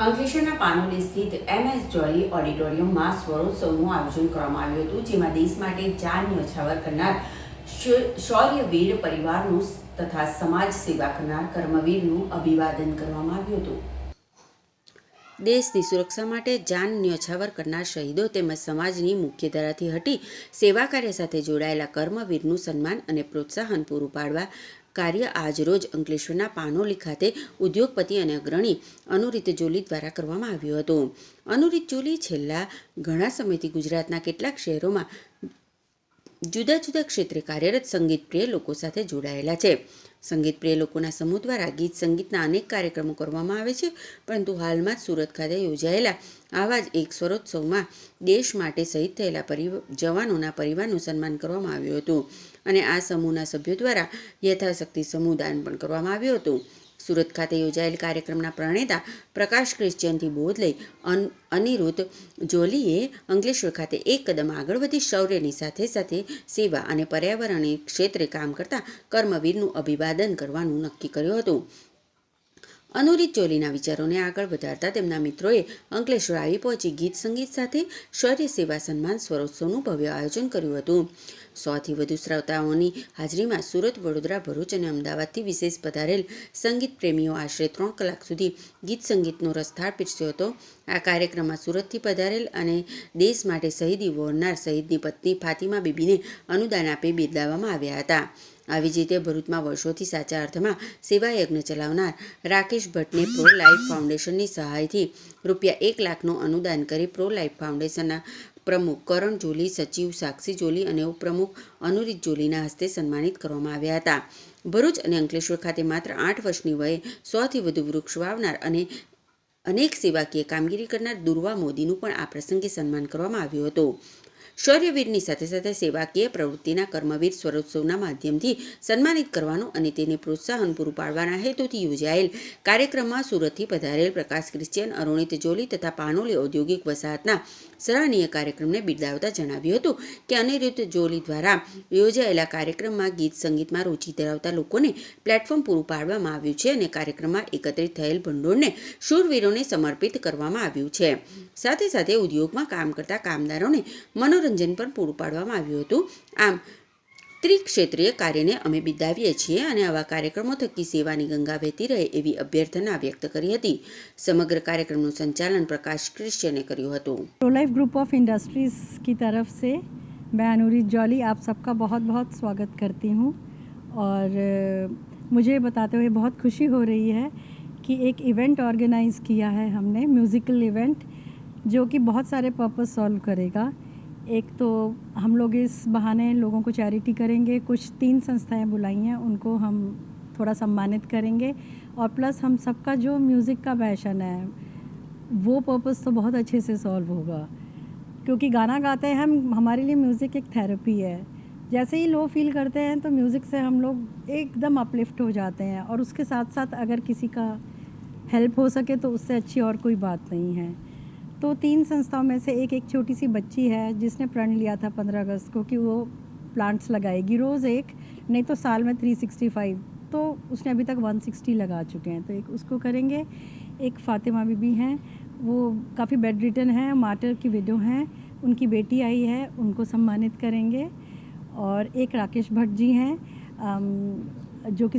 અંકલેશ્વરના પાનોલી સ્થિત એમએસ જોલી ઓડિટોરિયમમાં સ્વરોત્સવનું આયોજન કરવામાં આવ્યું હતું, જેમાં દેશ માટે જાન ન્યોછાવર કરનાર શૌર્યવીર પરિવારનું તથા સમાજ સેવા કરનાર કર્મવીરનું અભિવાદન કરવામાં આવ્યું હતું. દેશની સુરક્ષા માટે જાન ન્યોછાવર કરનાર શહીદો તેમજ સમાજની મુખ્યધારાથી હટી સેવા કાર્ય સાથે જોડાયેલા કર્મવીરનું સન્માન અને પ્રોત્સાહન પૂરું પાડવા કાર્ય આજરોજ અંકલેશ્વરના પાનોલી ખાતે ઉદ્યોગપતિ અને અગ્રણી અનુરીત જોલી દ્વારા કરવામાં આવ્યું હતું. અનુરીત જોલી છેલ્લા ઘણા સમયથી ગુજરાતના કેટલાક શહેરોમાં જુદા જુદા ક્ષેત્રે કાર્યરત સંગીત પ્રિય લોકો સાથે જોડાયેલા છે. સંગીત પ્રિય લોકોના સમૂહ દ્વારા ગીત સંગીતના અનેક કાર્યક્રમો કરવામાં આવે છે, પરંતુ હાલમાં જ સુરત ખાતે યોજાયેલા આવા જ એક સ્વરોત્સવમાં દેશ માટે શહીદ થયેલા પરિ જવાનોના પરિવારનું સન્માન કરવામાં આવ્યું હતું. અને આ સમૂહના સભ્યો દ્વારા યથાશક્તિ સમૂહ દાન પણ કરવામાં આવ્યું હતું. સુરત ખાતે યોજાયેલ કાર્યક્રમના પ્રણેતા પ્રકાશ ક્રિશ્ચિયનથી બોધ લઈ અન, અનિરુદ્ધ જોલીએ અંકલેશ્વર ખાતે એક કદમ આગળ વધી શૌર્યની સાથે સાથે સેવા અને પર્યાવરણીય ક્ષેત્રે કામ કરતા કર્મવીરનું અભિવાદન કરવાનું નક્કી કર્યું હતું. અનુરીત ચોલીના વિચારોને આગળ વધારતા તેમના મિત્રોએ અંકલેશ્વર આવી પહોંચી ગીત સંગીત સાથે શૌર્ય સેવા સન્માન સ્વરોત્સવનું ભવ્ય આયોજન કર્યું હતું. સોથી વધુ શ્રોતાઓની હાજરીમાં સુરત, વડોદરા, ભરૂચ અને અમદાવાદથી વિશેષ પધારેલ સંગીત પ્રેમીઓ આશરે ત્રણ કલાક સુધી ગીત સંગીતનો રસથાળ પીરસ્યો હતો. આ કાર્યક્રમમાં સુરતથી પધારેલ અને દેશ માટે શહીદી વોરનાર શહીદની પત્ની ફાતિમા બીબીને અનુદાન આપી બિરદાવવામાં આવ્યા હતા. આવી જ રીતે ભરૂચમાં વર્ષોથી સાચા અર્થમાં સેવા યજ્ઞ ચલાવનાર રાકેશ ભટ્ટને પ્રો લાઈફ ફાઉન્ડેશનની સહાયથી રૂપિયા એક લાખનું અનુદાન કરી પ્રો લાઈફ ફાઉન્ડેશનના પ્રમુખ કરણ જોલી, સચિવ સાક્ષી જોલી અને ઉપપ્રમુખ અનુરીત જોલીના હસ્તે સન્માનિત કરવામાં આવ્યા હતા. ભરૂચ અને અંકલેશ્વર ખાતે માત્ર આઠ વર્ષની વયે સોથી વધુ વૃક્ષ વાવનાર અને અનેક સેવાકીય કામગીરી કરનાર દુર્વા મોદીનું પણ આ પ્રસંગે સન્માન કરવામાં આવ્યું હતું. શૌર્યવીરની સાથે સાથે સેવાકીય પ્રવૃત્તિના કર્મવીર સ્વરોત્સવના માધ્યમથી સન્માનિત કરવાનું અને તેને પ્રોત્સાહન પૂરું પાડવાના હેતુથી યોજાયેલ કાર્યક્રમમાં સુરતથી પધારેલ પ્રકાશ ક્રિશ્ચિયન, અરુણિત જોલી તથા પાનોલી ઔદ્યોગિક વસાહતના સરાહનીય કાર્યક્રમને બિરદાવતા જણાવ્યું હતું કે અનિરુદ્ધ જોલી દ્વારા યોજાયેલા કાર્યક્રમમાં ગીત સંગીતમાં રુચિ ધરાવતા લોકોને પ્લેટફોર્મ પૂરું પાડવામાં આવ્યું છે અને કાર્યક્રમમાં એકત્રિત થયેલ ભંડોળને શૂરવીરોને સમર્પિત કરવામાં આવ્યું છે. સાથે સાથે ઉદ્યોગમાં કામ કરતા કામદારોને મનોરંજન પણ પૂરું પાડવામાં આવ્યું હતું આમ ત્રિક્ષેત્રીય કાર્યને અમે બિરદાવીએ છીએ અને આવા કાર્યક્રમો થકી સેવાની ગંગા વહેતી રહે એવી અભ્યર્થના વ્યક્ત કરી હતી સમગ્ર કાર્યક્રમનું સંચાલન પ્રકાશ ક્રિશ્ચિયને કર્યું હતું pro life group of industries की तरफ से मैं अनुरीत जॉली आप सबका बहुत बहुत स्वागत करती हूँ और अ, मुझे बताते हुए बहुत खुशी हो रही है कि एक इवेंट ऑर्गेनाइज़ किया है हमने म्यूज़िकल इवेंट जो कि बहुत सारे पर्पस सॉल्व करेगा एक तो हम लोग इस बहाने लोगों को चैरिटी करेंगे, कुछ तीन संस्थाएँ बुलाई हैं, उनको हम थोड़ा सम्मानित करेंगे, और प्लस हम सबका जो म्यूज़िक का पैशन है, वो पर्पस तो बहुत अच्छे से सॉल्व होगा। क्योंकि गाना गाते हैं हम, हमारे लिए म्यूज़िक एक थेरेपी है। जैसे ही लो फील करते हैं तो म्यूज़िक से हम लोग एकदम अपलिफ्ट हो जाते हैं, और उसके साथ साथ अगर किसी का हेल्प हो सके तो उससे अच्छी और कोई बात नहीं है। तो तीन संस्थाओं में से एक एक छोटी सी बच्ची है, जिसने प्रण लिया था पंद्रह अगस्त को कि वो प्लांट्स लगाएगी रोज़ एक, नहीं तो साल में थ्री सिक्सटी फाइव तो उसने अभी तक वन सिक्सटी लगा चुके हैं तो एक उसको करेंगे। एक फातिमा बीबी हैं, वो काफ़ी बेड रिटन हैं माटर की विडो हैं, उनकी बेटी आई है, उनको सम्मानित करेंगे। और एक राकेश भट्ट जी हैं जो कि